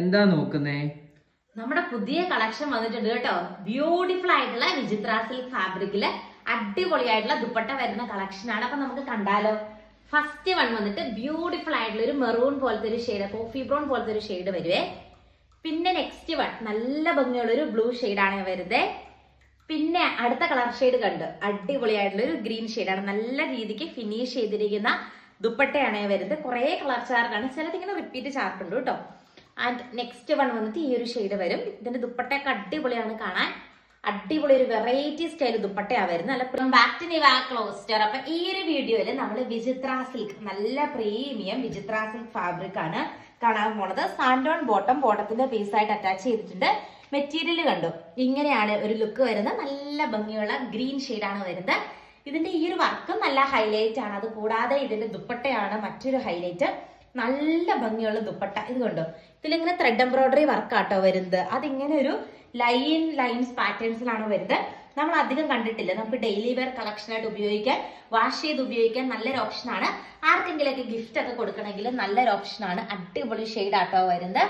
എന്താ നോക്കുന്നേ? നമ്മുടെ പുതിയ കളക്ഷൻ വന്നിട്ടുണ്ട് കേട്ടോ. ബ്യൂട്ടിഫുൾ ആയിട്ടുള്ള വിചിത്ര സിൽക്ക് ഫാബ്രിക്കിൽ അടിപൊളിയായിട്ടുള്ള ദുപ്പട്ട വരുന്ന കളക്ഷൻ ആണ്. അപ്പൊ നമുക്ക് കണ്ടാലോ. ഫസ്റ്റ് വൺ വന്നിട്ട് ബ്യൂട്ടിഫുൾ ആയിട്ടുള്ള ഒരു മെറൂൺ പോലത്തെ ഒരു ഷെയ്ഡ് കോഫി ബ്രൗൺ പോലത്തെ ഒരു ഷെയ്ഡ് വരുവേ. പിന്നെ നെക്സ്റ്റ് വൺ നല്ല ഭംഗിയുള്ള ഒരു ബ്ലൂ ആണ് വരുന്നത് പിന്നെ അടുത്ത കളർ ഷെയ്ഡ് കണ്ട്. അടിപൊളിയായിട്ടുള്ള ഒരു ഗ്രീൻ ആണ്. നല്ല രീതിക്ക് ഫിനിഷ് ചെയ്തിരിക്കുന്ന ദുപ്പട്ടയാണ് വരുന്നത്. കുറെ കളർ ചാർട്ടാണ് ചിലത് ഇങ്ങനെ റിപ്പീറ്റ് ചാർട്ടുണ്ട് കേട്ടോ. ആൻഡ് നെക്സ്റ്റ് വൺ വന്നിട്ട് ഈ ഒരു ഷെയ്ഡ് വരും. ഇതിന്റെ ദുപ്പട്ടയൊക്കെ അടിപൊളിയാണ് കാണാൻ. അടിപൊളി ഒരു വെറൈറ്റി സ്റ്റൈൽ ദുപ്പട്ടയാണ് വരുന്നത്. അല്ല ബാക്ക് ടു നിവാ ക്ലോസ്റ്റർ അപ്പൊ ഈ ഒരു വീഡിയോയിൽ നമ്മൾ വിചിത്ര സിൽക്ക് നല്ല പ്രീമിയം വിചിത്ര സിൽക്ക് ഫാബ്രിക് ആണ് കാണാൻ പോണത്. സാൻഡോൺ ബോട്ടം ബോട്ടത്തിന്റെ പീസ് ആയിട്ട് അറ്റാച്ച് ചെയ്തിട്ടുണ്ട്. മെറ്റീരിയൽ കണ്ടു? ഇങ്ങനെയാണ് ഒരു ലുക്ക് വരുന്നത്. നല്ല ഭംഗിയുള്ള ഗ്രീൻ ആണ് വരുന്നത്. ഇതിന്റെ ഈ ഒരു വർക്കും നല്ല ഹൈലൈറ്റ് ആണ്. അത് കൂടാതെ ഇതിന്റെ ദുപ്പട്ടയാണ് മറ്റൊരു ഹൈലൈറ്റ് നല്ല ഭംഗിയുള്ള ദുപ്പട്ട. ഇത് കണ്ടോ? ഇതിലിങ്ങനെ ത്രെഡ് എംബ്രോയിഡറി വർക്കാട്ടോ വരുന്നത്. അതിങ്ങനെ ഒരു ലൈൻ ലൈൻസ് പാറ്റേൺസിലാണ് വരുന്നത്. നമ്മൾ അധികം കണ്ടിട്ടില്ല. നമുക്ക് ഡെയിലി വെയർ കളക്ഷൻ ആയിട്ട് ഉപയോഗിക്കാൻ വാഷ് ചെയ്ത് ഉപയോഗിക്കാൻ നല്ലൊരു ഓപ്ഷനാണ് ആർക്കെങ്കിലൊക്കെ ഗിഫ്റ്റ് ഒക്കെ കൊടുക്കണമെങ്കിൽ നല്ലൊരു ഓപ്ഷനാണ് അടിപൊളി ഷെയ്ഡ് ആട്ടോ വരുന്നത്.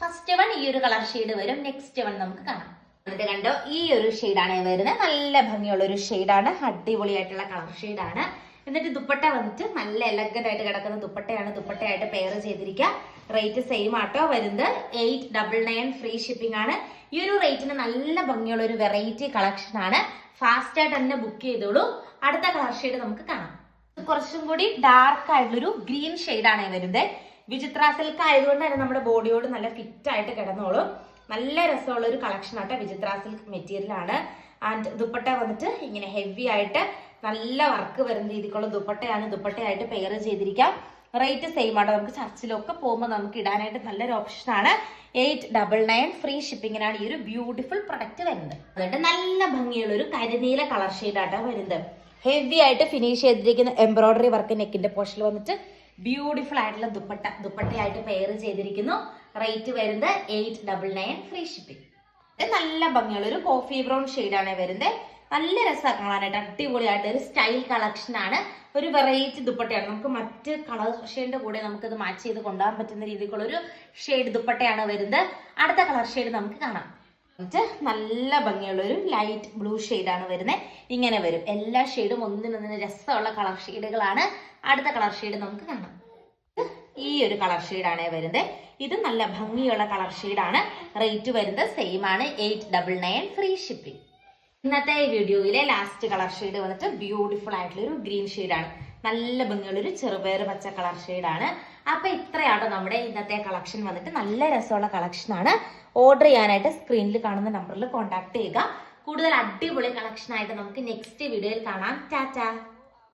ഫസ്റ്റ് വൺ ഈ ഒരു കളർ ഷെയ്ഡ് വരും. നെക്സ്റ്റ് വൺ നമുക്ക് കാണാം. എന്നിട്ട് കണ്ടോ? ഈ ഒരു ഷെയ്ഡാണ് വരുന്നത്. നല്ല ഭംഗിയുള്ള ഒരു ഷെയ്ഡാണ് അടിപൊളിയായിട്ടുള്ള കളർ ഷെയ്ഡാണ് എന്നിട്ട് ദുപ്പട്ട വന്നിട്ട് നല്ല എലഗന്റ് ആയിട്ട് കിടക്കുന്ന ദുപ്പട്ടയാണ് ദുപ്പട്ടയായിട്ട് പെയർ ചെയ്തിരിക്കുക. റേറ്റ് സെയിം ആട്ടോ വരുന്നത്. Eight double nine free shipping ആണ്. ഈ ഒരു റേറ്റിന് നല്ല ഭംഗിയുള്ള ഒരു വെറൈറ്റി കളക്ഷൻ ആണ്. ഫാസ്റ്റ് ആയിട്ട് തന്നെ ബുക്ക് ചെയ്തോളൂ. അടുത്ത കളർ ഷെയ്ഡ് നമുക്ക് കാണാം. കുറച്ചും കൂടി ഡാർക്ക് ആയിട്ടുള്ളൊരു ഗ്രീൻ ആണ് വരുന്നത്. വിചിത്ര സിൽക്ക് ആയതുകൊണ്ട് തന്നെ നമ്മുടെ ബോഡിയോട് നല്ല ഫിറ്റ് ആയിട്ട് കിടന്നോളും. നല്ല രസമുള്ള ഒരു കളക്ഷൻ ആട്ടോ വിചിത്ര സിൽക്ക് മെറ്റീരിയൽ ആണ്. ആൻഡ് ദുപ്പട്ട വന്നിട്ട് ഇങ്ങനെ ഹെവി ആയിട്ട് നല്ല വർക്ക് വരുന്ന രീതിക്കുള്ള ദുപ്പട്ടയാണ് ദുപ്പട്ടയായിട്ട് പെയർ ചെയ്തിരിക്കാം. റേറ്റ് സെയിം ആണ് നമുക്ക് ചർച്ചിലൊക്കെ പോകുമ്പോൾ നമുക്ക് ഇടാനായിട്ട് നല്ലൊരു ഓപ്ഷനാണ് എയ്റ്റ് ഡബിൾ നയൻ ഫ്രീ ഷിപ്പിങ്ങിനാണ് ഈ ഒരു ബ്യൂട്ടിഫുൾ പ്രൊഡക്റ്റ് വരുന്നത്. അതുകൊണ്ട് നല്ല ഭംഗിയുള്ള ഒരു കരിനീല കളർ ഷെയ്ഡായിട്ടാണ് വരുന്നത്. ഹെവി ആയിട്ട് ഫിനിഷ് ചെയ്തിരിക്കുന്ന എംബ്രോയിഡറി വർക്ക് നെക്കിന്റെ പോർഷനിൽ വന്നിട്ട് ബ്യൂട്ടിഫുൾ ആയിട്ടുള്ള ദുപ്പട്ട ദുപ്പട്ടയായിട്ട് പെയർ ചെയ്തിരിക്കുന്നു. റേറ്റ് വരുന്നത് eight double nine free shipping നല്ല ഭംഗിയുള്ള ഒരു കോഫി ബ്രൗൺ ആണ് വരുന്നത്. നല്ല രസമാണ് കാണാനായിട്ട്. അടിപൊളിയായിട്ട്. ഒരു സ്റ്റൈൽ കളക്ഷൻ ആണ്. ഒരു വെറൈറ്റി ദുപ്പട്ടയാണ്. നമുക്ക് മറ്റ് കളർ ഷെയ്ഡിന്റെ കൂടെ നമുക്കിത് മാച്ച് ചെയ്ത് കൊണ്ടുപോകാൻ പറ്റുന്ന രീതിക്കുള്ള ഒരു ഷെയ്ഡ് ദുപ്പട്ടയാണ് വരുന്നത്. അടുത്ത കളർ ഷെയ്ഡ് നമുക്ക് കാണാം. നല്ല ഭംഗിയുള്ള ഒരു ലൈറ്റ് ബ്ലൂ ആണ് വരുന്നത് ഇങ്ങനെ വരും. എല്ലാ ഷെയ്ഡും ഒന്നിനൊന്നിന് രസമുള്ള കളർ ഷെയ്ഡുകളാണ് അടുത്ത കളർ ഷെയ്ഡ് നമുക്ക് കാണാം. ഈ ഒരു കളർ ആണ് വരുന്നത് ഇത് നല്ല ഭംഗിയുള്ള കളർ ആണ്. റേറ്റ് വരുന്നത് സെയിം ആണ്. Eight double nine free shipping ഇന്നത്തെ ഈ വീഡിയോയിലെ ലാസ്റ്റ് കളർ ഷെയ്ഡ് വന്നിട്ട് ബ്യൂട്ടിഫുൾ ആയിട്ടുള്ള ഒരു ഗ്രീൻ ആണ്. നല്ല ഭംഗിയുള്ള ഒരു പച്ച കളർ ആണ്. അപ്പൊ ഇത്രയാണ് നമ്മുടെ ഇന്നത്തെ കളക്ഷൻ വന്നിട്ട് നല്ല രസമുള്ള കളക്ഷൻ ആണ്. ഓർഡർ ചെയ്യാനായിട്ട് സ്ക്രീനിൽ കാണുന്ന നമ്പറിൽ കോൺടാക്ട് ചെയ്യുക. കൂടുതൽ അടിപൊളി കളക്ഷൻ ആയിട്ട് നമുക്ക് നെക്സ്റ്റ് വീഡിയോയിൽ കാണാം. ടാറ്റാ